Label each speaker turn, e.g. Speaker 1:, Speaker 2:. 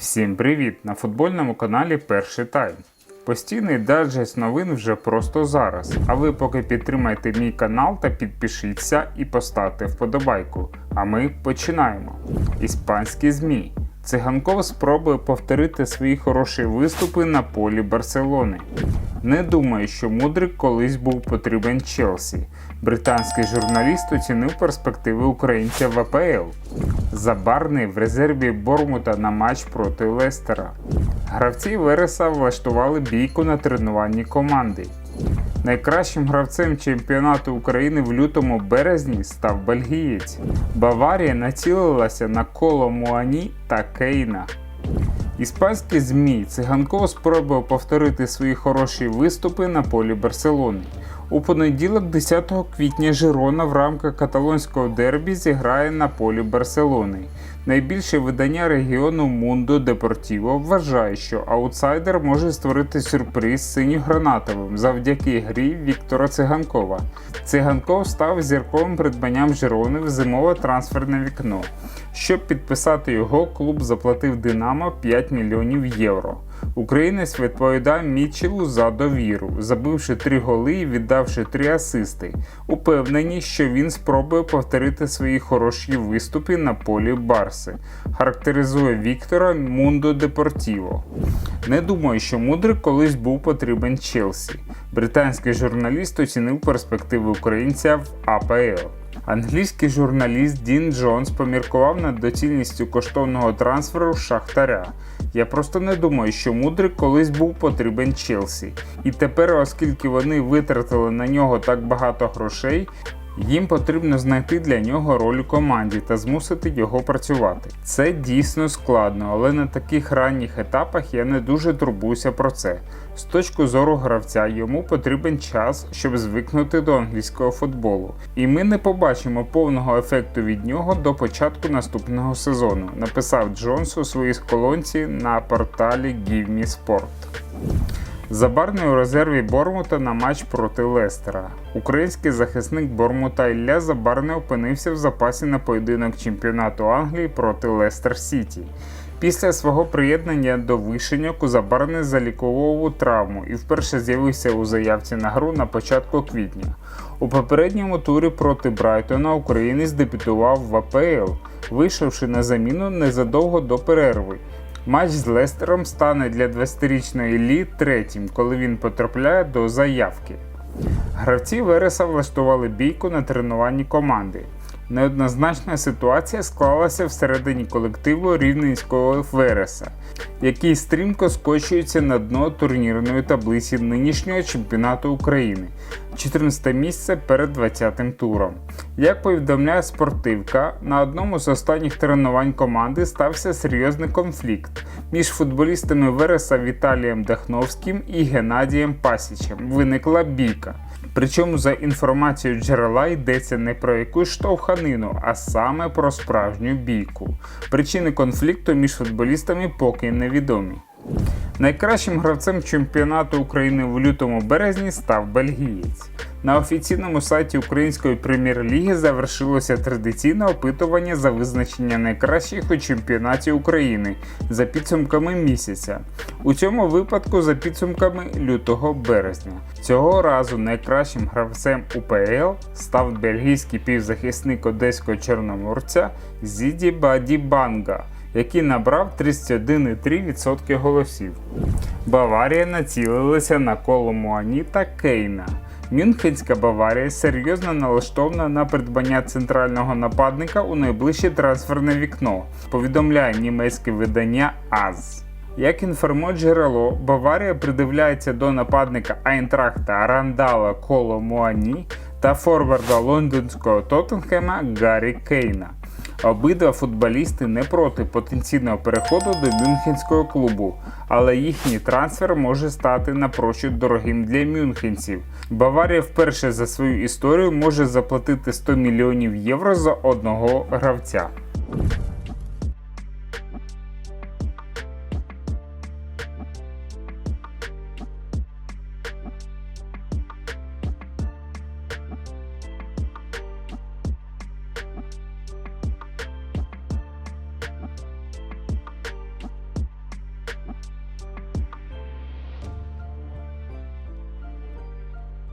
Speaker 1: Всім привіт! На футбольному каналі Перший Тайм. Постійний даджест новин вже просто зараз. А ви поки підтримайте мій канал та підпишіться і поставте вподобайку. А ми починаємо. Іспанські ЗМІ. Циганков спробує повторити свої хороші виступи на полі Барселони. Не думаю, що Мудрик колись був потрібен Челсі. Британський журналіст оцінив перспективи українця в АПЛ. Забарний в резерві Бормута на матч проти Лестера. Гравці Вереса влаштували бійку на тренуванні команди. Найкращим гравцем чемпіонату України в лютому березні став бельгієць. Баварія націлилася на коло Муані та Кейна. Іспанські ЗМІ циганков спробував повторити свої хороші виступи на полі Барселони. У понеділок, 10 квітня, Жирона в рамках каталонського дербі зіграє на полі Барселони. Найбільше видання регіону Mundo Deportivo вважає, що аутсайдер може створити сюрприз синьо-гранатовим завдяки грі Віктора Циганкова. Циганков став зірковим придбанням Жирони в зимове трансферне вікно. Щоб підписати його, клуб заплатив Динамо 5 мільйонів євро. Українець відповідає Мічелу за довіру, забивши три голи і віддавши три асисти. Упевнені, що він спробує повторити свої хороші виступи на полі Барси. Характеризує Віктора Мундо Депортіво. Не думаю, що Мудрик колись був потрібен Челсі. Британський журналіст оцінив перспективи українця в АПЛ. Англійський журналіст Дін Джонс поміркував над доцільністю коштовного трансферу Шахтаря. Я просто не думаю, що Мудрик колись був потрібен Челсі. І тепер, оскільки вони витратили на нього так багато грошей, їм потрібно знайти для нього роль у команді та змусити його працювати. Це дійсно складно, але на таких ранніх етапах я не дуже турбуюся про це. З точки зору гравця йому потрібен час, щоб звикнути до англійського футболу. І ми не побачимо повного ефекту від нього до початку наступного сезону, написав Джонс у своїй колонці на порталі Give Me Sport. Забарний у резерві Бормута на матч проти Лестера. Український захисник Бормута Ілля Забарний опинився в запасі на поєдинок чемпіонату Англії проти Лестер Сіті. Після свого приєднання до вишеньок Забарний заліковував травму і вперше з'явився у заявці на гру на початку квітня. У попередньому турі проти Брайтона українець дебютував в АПЛ, вийшовши на заміну незадовго до перерви. Матч з Лестером стане для 20-річної Лі третім, коли він потрапляє до заявки. Гравці Вереса влаштували бійку на тренуванні команди. Неоднозначна ситуація склалася всередині колективу рівненського Вереса, який стрімко скочується на дно турнірної таблиці нинішнього чемпіонату України, 14 місце перед 20-м туром. Як повідомляє спортивка, на одному з останніх тренувань команди стався серйозний конфлікт між футболістами Вереса Віталієм Дахновським і Геннадієм Пасічем. Виникла бійка. Причому за інформацією джерела йдеться не про якусь штовханину, а саме про справжню бійку. Причини конфлікту між футболістами поки невідомі. Найкращим гравцем чемпіонату України в лютому березні став бельгієць. На офіційному сайті Української прем'єр-ліги завершилося традиційне опитування за визначення найкращих у чемпіонаті України за підсумками місяця. У цьому випадку за підсумками лютого березня. Цього разу найкращим гравцем УПЛ став бельгійський півзахисник одеського чорноморця Зіді Бадібанга який набрав 31,3% голосів. Баварія націлилася на коло Муані та Кейна. Мюнхенська Баварія серйозно налаштована на придбання центрального нападника у найближче трансферне вікно, повідомляє німецьке видання АЗ. Як інформує джерело, Баварія придивляється до нападника Айнтрахта Рандала Коло Муані та форварда лондонського Тоттенхема Гаррі Кейна. Обидва футболісти не проти потенційного переходу до мюнхенського клубу, але їхній трансфер може стати напрочуд дорогим для мюнхенців. Баварія вперше за свою історію може заплатити 100 мільйонів євро за одного гравця.